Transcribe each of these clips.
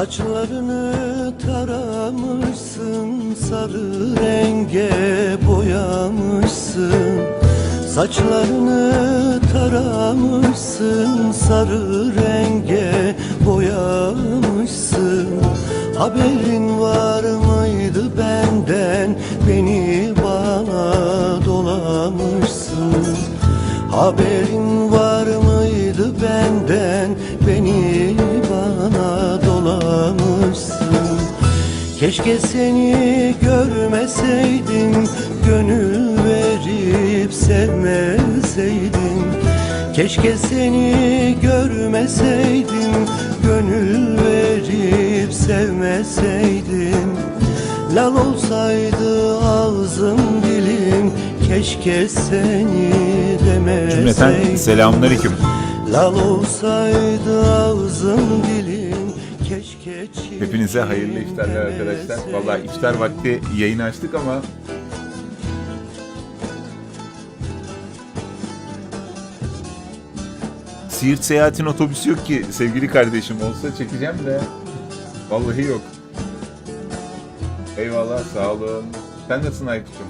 Saçlarını taramışsın sarı renge boyamışsın. Saçlarını taramışsın sarı renge boyamışsın. Haberin var mıydı benden? Beni bana dolamışsın. Haberin var mıydı benden? Beni bana dolamışsın Keşke seni görmeseydim Gönül verip sevmeseydim. Keşke seni görmeseydim Gönül verip sevmeseydim. Lal olsaydı ağzım dilim Keşke seni Cümleten demeseydim. selamünaleyküm. Lal olsaydı ağzım dilim Hepinize hayırlı iftarlar arkadaşlar. Vallahi iftar vakti yayın açtık ama Siirt seyahatin otobüsü yok ki sevgili kardeşim. Olsa çekeceğim de vallahi yok. Eyvallah sağ olun. Sen nasılsın Aykut'cum?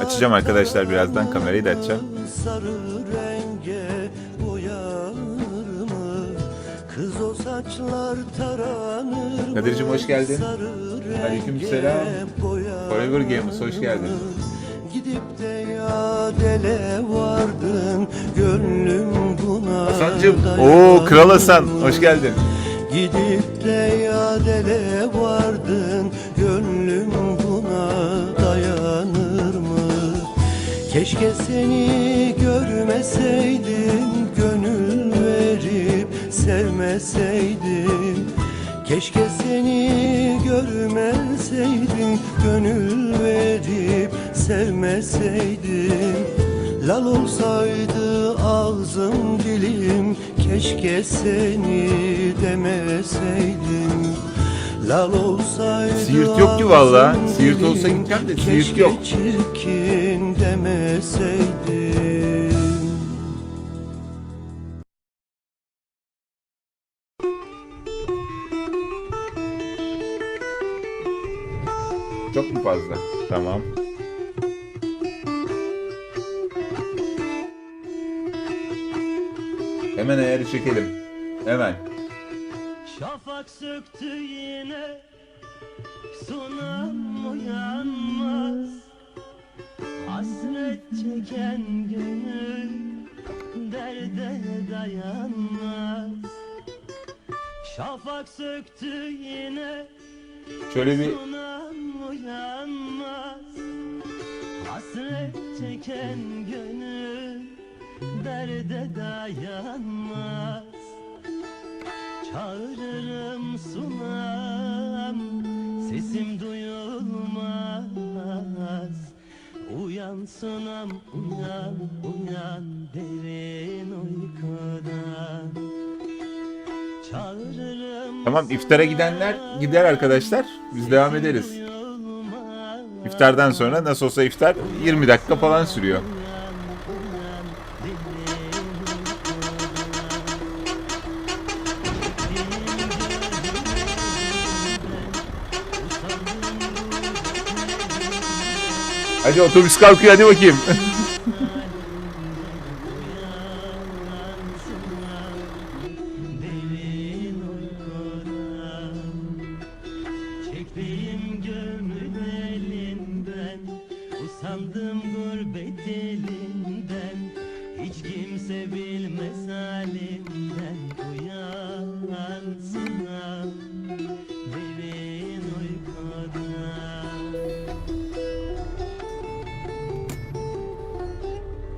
Açacağım arkadaşlar birazdan, kamerayı da açacağım. Kız o saçlar taranır? Kadir'cim hoş geldin. Aleykümselam. boyar Forever mı? Gamers hoş geldin. Gidip de ya dele vardın Gönlüm buna Hasan'cım, o Kral Hasan hoş geldin. Gidip de yadele vardın Keşke seni görmeseydim Gönül verip sevmeseydim. Keşke seni görmeseydim Gönül verip sevmeseydim. Lal olsaydı ağzım dilim Keşke seni demeseydim Lal olsaydı Siirt yok ki valla. Siirt olsa gideceğim de Siirt yok. çirkin demeseydim Çok mu fazla? Tamam. Hemen ayarı çekelim. Hemen. Şafak söktü yine Sunam uyanmaz. Hasret çeken gönül Derde dayanmaz. Şafak söktü yine Şöyle bir Hasret çeken gönül Derde dayanmaz Çağırırım sunam Sesim duyulmaz Uyan sunam uyan uyan Derin uykudan Çağırırım Tamam iftara gidenler gider arkadaşlar. Biz devam ederiz. İftardan sonra nasıl olsa iftar 20 dakika falan sürüyor. Hadi otobüs kalkıyor hadi bakayım.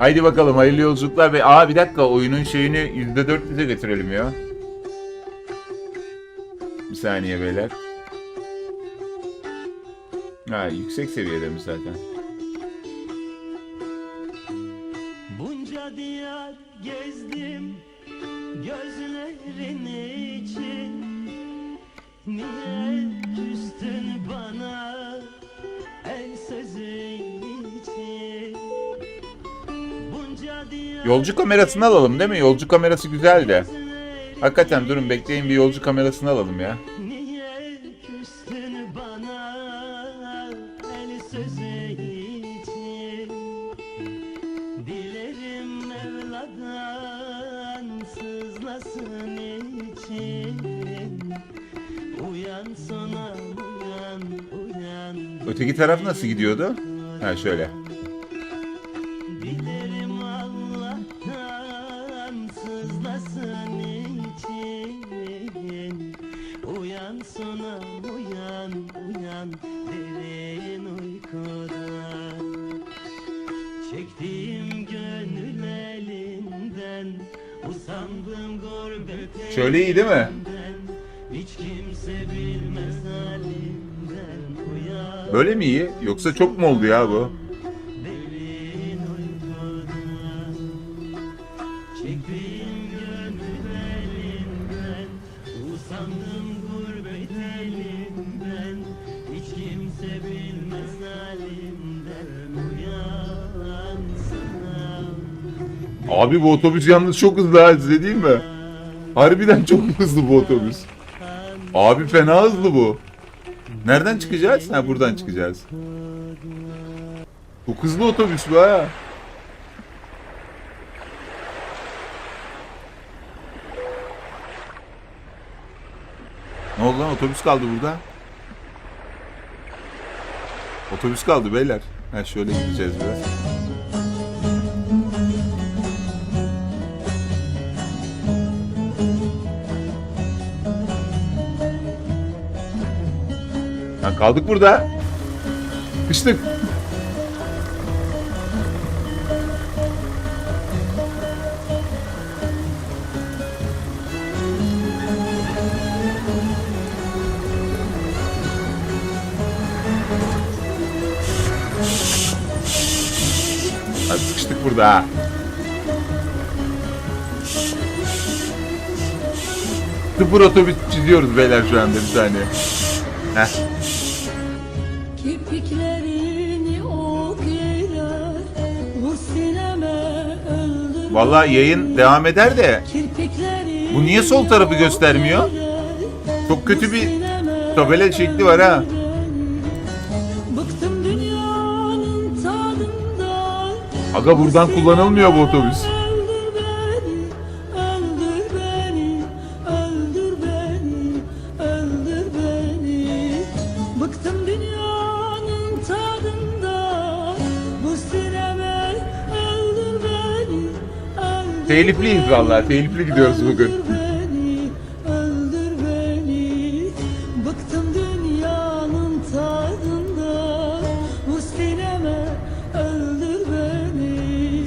Haydi bakalım hayırlı yolculuklar ve aa bir dakika oyunun şeyini %400'e getirelim ya. Bir saniye beyler. Ha yüksek seviyede mi zaten? Yolcu kamerasını alalım değil mi? Yolcu kamerası güzel de. Hakikaten durun bekleyin bir yolcu kamerasını alalım ya. Öteki taraf nasıl gidiyordu? Ha şöyle. İyi değil mi? Böyle mi iyi? Yoksa çok mu oldu ya bu? Abi bu otobüs yalnız çok hızlı ha size değil mi? Harbiden çok hızlı bu otobüs. Abi fena hızlı bu. Nereden çıkacağız? Ha buradan çıkacağız. Çok hızlı otobüs bu ha. Ne oldu lan otobüs kaldı burada. Otobüs kaldı beyler. Ha şöyle gideceğiz biraz. Ha kaldık burada. Sıkıştık. Hadi sıkıştık burada ha. Sıfır otobüs çiziyoruz beyler şu anda bir saniye. Heh. Vallahi yayın devam eder de Bu niye sol tarafı göstermiyor? Çok kötü bir tabela şekli var ha. Aga buradan kullanılmıyor bu otobüs. Tadından, bu sineme öldür beni.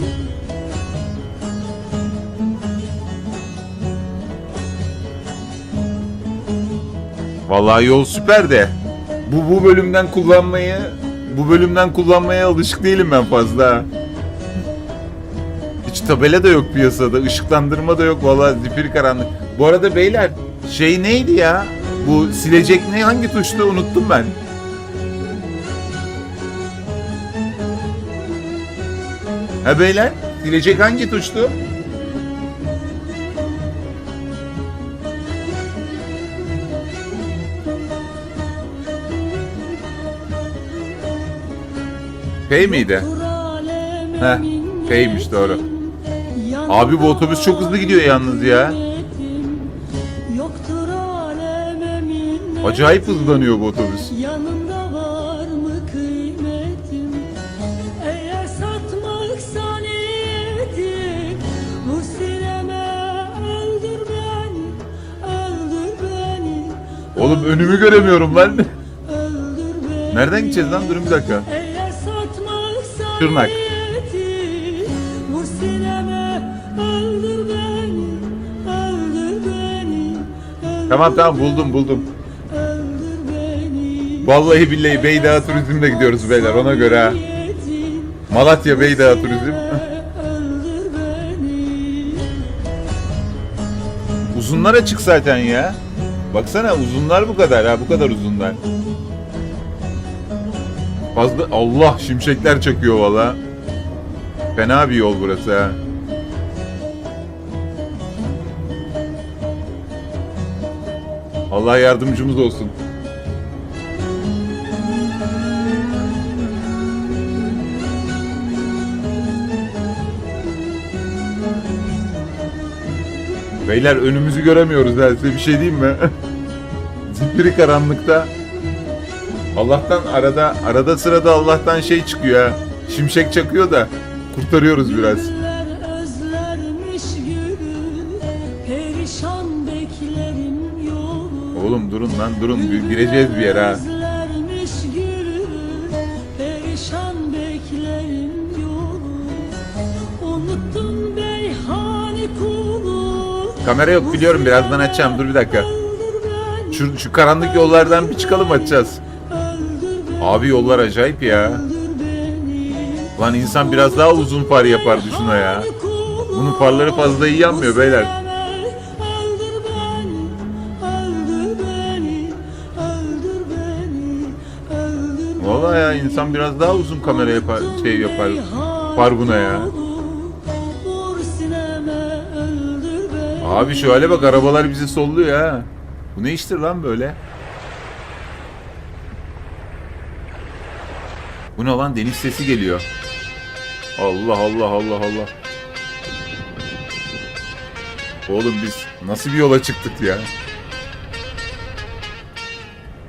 Vallahi yol süper de bu bu bölümden kullanmayı bu bölümden kullanmaya alışık değilim ben fazla. Hiç tabela da yok piyasada, ışıklandırma da yok vallahi zifiri karanlık. Bu arada beyler şey neydi ya? Bu silecek ne hangi tuştu unuttum ben. Ha beyler silecek hangi tuştu? P miydi? Heh, P'ymiş doğru. Abi bu otobüs çok hızlı gidiyor yalnız ya. Acayip hızlanıyor bu otobüs. Yanında var mı kıymetim? Eğer satmaksa niyetim Bu sineme öldür beni Öldür beni Oğlum önümü göremiyorum lan. Nereden gideceğiz lan? Durun bir dakika. Tırnak. Tamam tamam buldum buldum. Vallahi billahi Beydağ Turizm'de gidiyoruz beyler ona göre Malatya Beydağ Turizm. Uzunlar açık zaten ya. Baksana uzunlar bu kadar ha bu kadar uzunlar. Fazla Allah şimşekler çakıyor valla. Fena bir yol burası ha. Allah yardımcımız olsun. Beyler önümüzü göremiyoruz ha size bir şey diyeyim mi? Zifiri karanlıkta. Allah'tan arada arada sırada Allah'tan şey çıkıyor ha. Şimşek çakıyor da kurtarıyoruz biraz. Durun gireceğiz bir yere ha. Kamera yok biliyorum birazdan açacağım dur bir dakika. Şu, şu karanlık yollardan bir çıkalım açacağız. Abi yollar acayip ya. Lan insan biraz daha uzun far yapardı şuna ya. Bunun farları fazla iyi yanmıyor beyler. İnsan biraz daha uzun kamera yapar şey yapar. Far buna ya. Abi şu hale bak arabalar bizi solluyor ha. Bu ne iştir lan böyle? Bu ne lan deniz sesi geliyor. Allah Allah Allah Allah. Oğlum biz nasıl bir yola çıktık ya?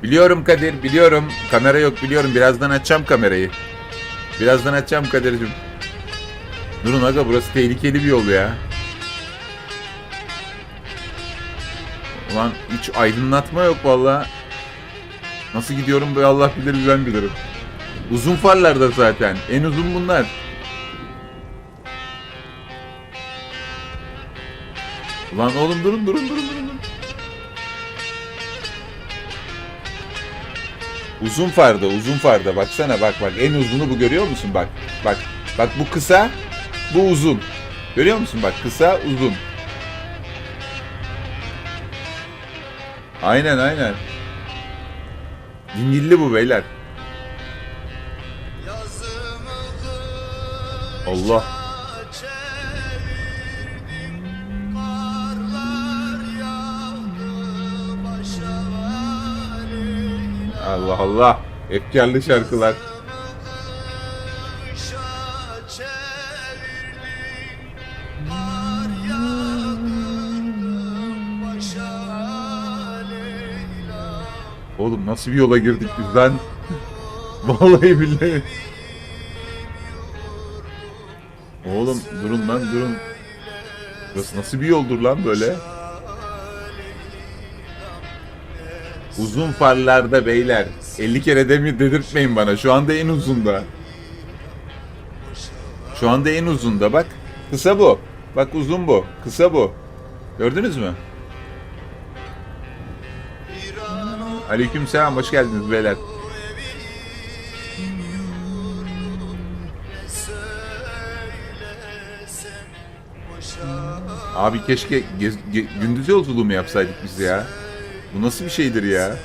Biliyorum Kadir, biliyorum. Kamera yok biliyorum. Birazdan açacağım kamerayı. Birazdan açacağım Kadir'cim. Durun aga burası tehlikeli bir yol ya. Ulan hiç aydınlatma yok valla. Nasıl gidiyorum be Allah bilir ben bilirim. Uzun farlarda zaten. En uzun bunlar. Ulan oğlum durun durun durun Uzun farda uzun farda baksana bak bak en uzunu bu görüyor musun bak. Bak bak bu kısa bu uzun. Görüyor musun bak kısa uzun. Aynen aynen. Dingilli bu beyler. Allah. Allah Allah. Efkarlı şarkılar. Oğlum nasıl bir yola girdik biz lan? Vallahi billahi. Oğlum durun lan durun. Burası nasıl bir yoldur lan böyle? Uzun farlarda beyler. 50 kere demi dedirtmeyin bana. Şu anda en uzunda. Şu anda en uzunda bak. Kısa bu. Bak uzun bu. Kısa bu. Gördünüz mü? Aleyküm selam. Hoş geldiniz beyler. Abi keşke gündüz yolculuğu mu yapsaydık biz ya? Bu nasıl bir şeydir ya?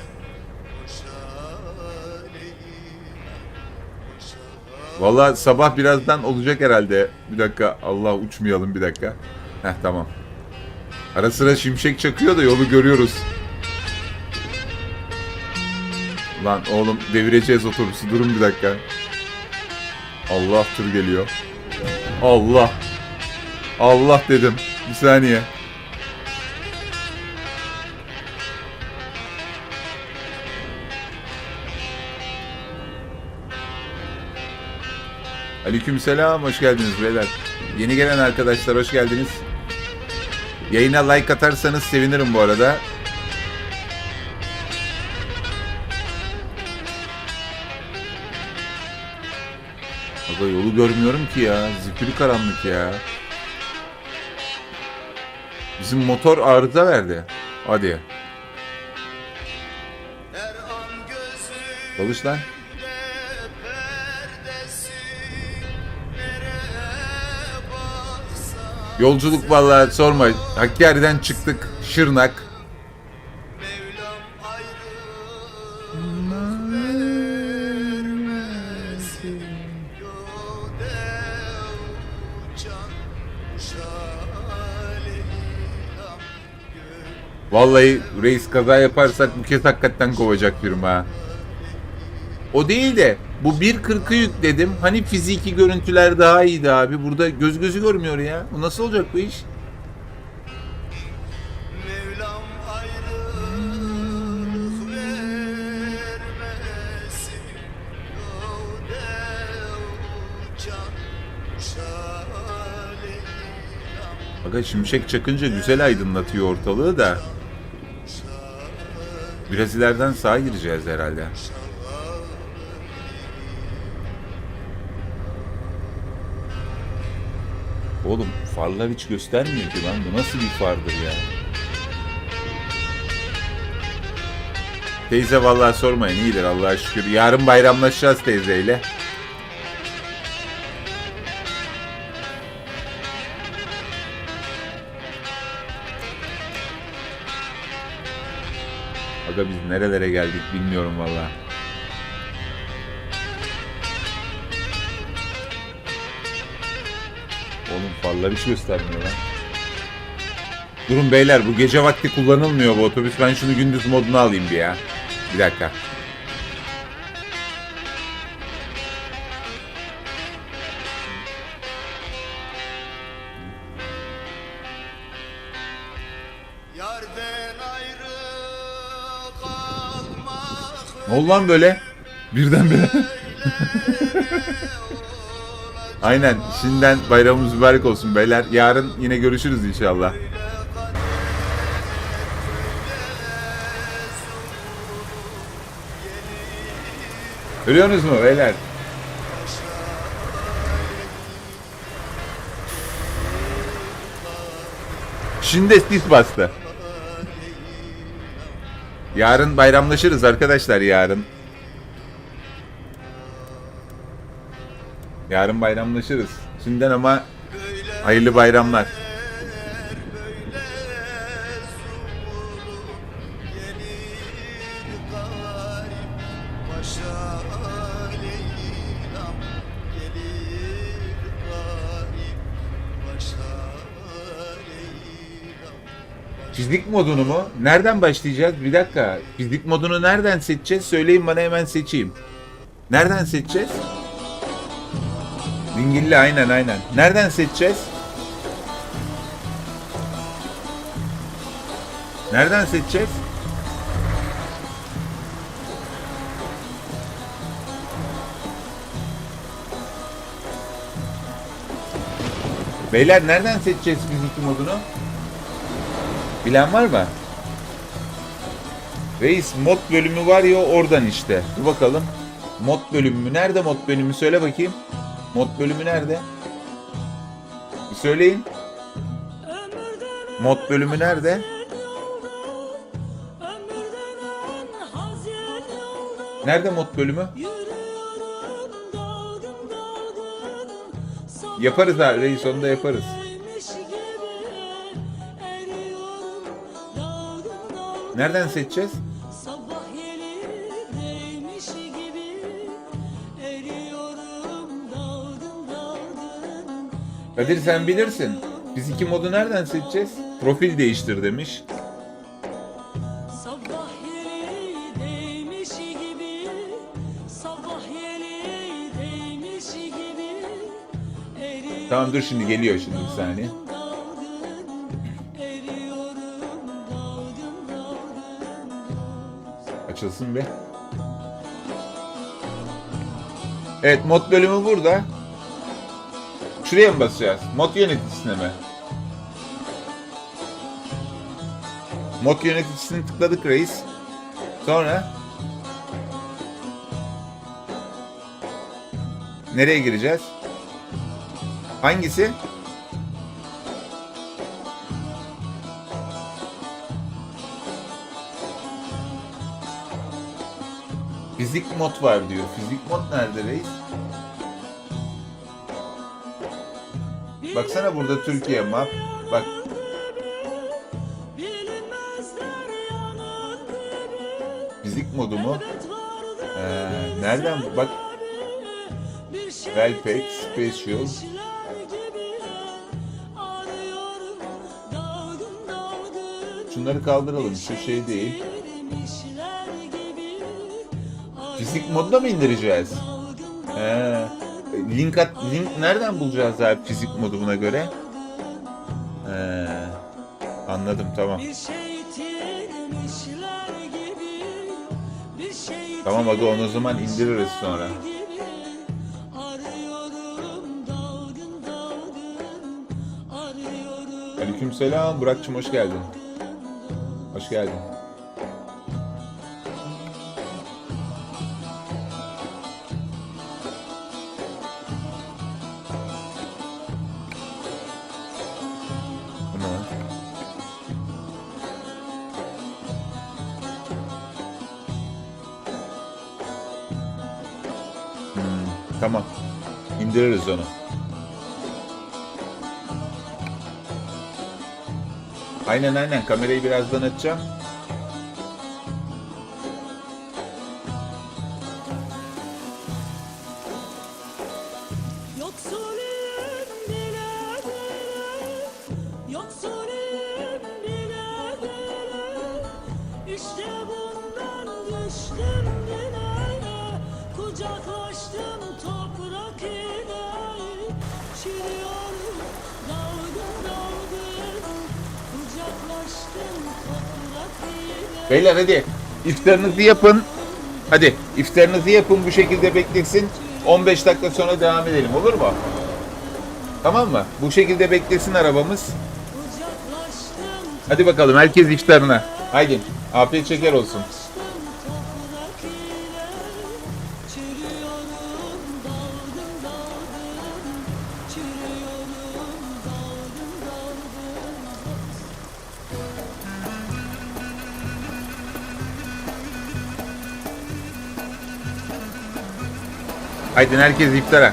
Vallahi sabah birazdan olacak herhalde. Bir dakika Allah uçmayalım bir dakika. Heh tamam. Ara sıra şimşek çakıyor da yolu görüyoruz. Lan oğlum devireceğiz otobüsü durun bir dakika. Allah tır geliyor. Allah. Allah dedim. Bir saniye. Aleykümselam, hoş geldiniz beyler. Yeni gelen arkadaşlar hoş geldiniz. Yayına like atarsanız sevinirim bu arada. Aga yolu görmüyorum ki ya. Zifiri karanlık ya. Bizim motor arıza verdi. Hadi. Çalış lan. Yolculuk vallahi sorma. Hakkari'den çıktık. Şırnak. Vallahi reis kaza yaparsak bu kez hakikaten kovacak firma. O değil de bu 1.40'ı yükledim. Hani fiziki görüntüler daha iyiydi abi. Burada göz gözü görmüyor ya. Bu nasıl olacak bu iş? Aga şimşek çakınca güzel aydınlatıyor ortalığı da. Biraz ileriden sağa gireceğiz herhalde. Oğlum farlar hiç göstermiyor ki lan. Bu nasıl bir fardır ya? Teyze vallahi sormayın iyidir Allah'a şükür. Yarın bayramlaşacağız teyzeyle. Aga biz nerelere geldik bilmiyorum vallahi. Oğlum farlar hiç göstermiyor lan. Durun beyler bu gece vakti kullanılmıyor bu otobüs. Ben şunu gündüz moduna alayım bir ya. Bir dakika. Ne oldu lan böyle? Birdenbire. Aynen. Şimdiden bayramımız mübarek olsun beyler. Yarın yine görüşürüz inşallah. Görüyorsunuz mu beyler? Şimdi sis bastı. Yarın bayramlaşırız arkadaşlar yarın. Yarın bayramlaşırız. Şimdiden ama hayırlı bayramlar. Fizik modunu mu? Nereden başlayacağız? Bir dakika. Fizik modunu nereden seçeceğiz? Söyleyin bana hemen seçeyim. Nereden seçeceğiz? Dingilli aynen aynen. Nereden seçeceğiz? Nereden seçeceğiz? Beyler nereden seçeceğiz fizik modunu? Bilen var mı? Reis mod bölümü var ya oradan işte. Dur bakalım. Mod bölümü nerede mod bölümü söyle bakayım. Mod bölümü nerede? Bir söyleyin. Mod bölümü nerede? Nerede mod bölümü? Yaparız abi reis onu da yaparız. Nereden seçeceğiz? Kadir sen bilirsin. Biz iki modu nereden seçeceğiz? Profil değiştir demiş. Tamam dur şimdi geliyor şimdi bir saniye. Açılsın bir. Evet mod bölümü burada. Şuraya mı basacağız? Mod yöneticisine mi? Mod yöneticisini tıkladık reis. Sonra nereye gireceğiz? Hangisi? Fizik mod var diyor. Fizik mod nerede reis? Baksana burada Türkiye map. Bak fizik modu mu? Ee, nereden bu? Bak şey Wellpack Special. Şunları kaldıralım. Şu şey değil. Fizik modda mı indireceğiz? He. Link at, link nereden bulacağız abi fizik modu buna göre? He. Anladım tamam. Şey şey Tamam aga onu o zaman indiririz sonra. Aleykümselam Burak'cığım hoş geldin. Hoş geldin. İndiririz onu. Aynen aynen kamerayı birazdan açacağım. Yoksulum bile bile Beyler hadi iftarınızı yapın. Hadi iftarınızı yapın bu şekilde beklesin. 15 dakika sonra devam edelim olur mu? Tamam mı? Bu şekilde beklesin arabamız. Hadi bakalım herkes iftarına. Haydi afiyet şeker olsun. Haydi herkes iftara.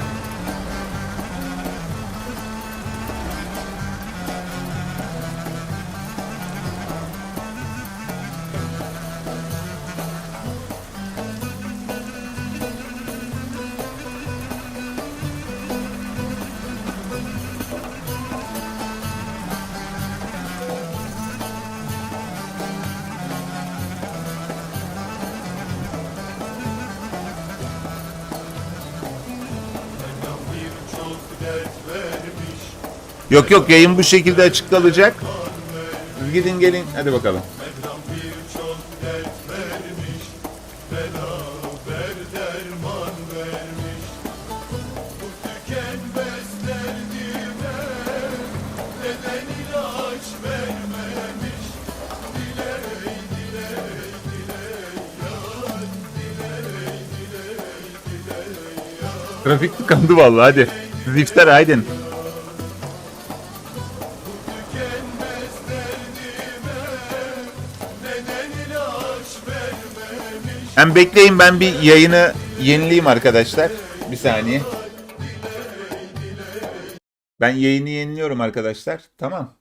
Yok yok yayın bu şekilde açık kalacak. Siz gidin gelin hadi bakalım. Trafik tıkandı vallahi hadi. Siz iftar haydin. Hem bekleyin ben bir yayını yenileyim arkadaşlar. Bir saniye. Ben yayını yeniliyorum arkadaşlar. Tamam.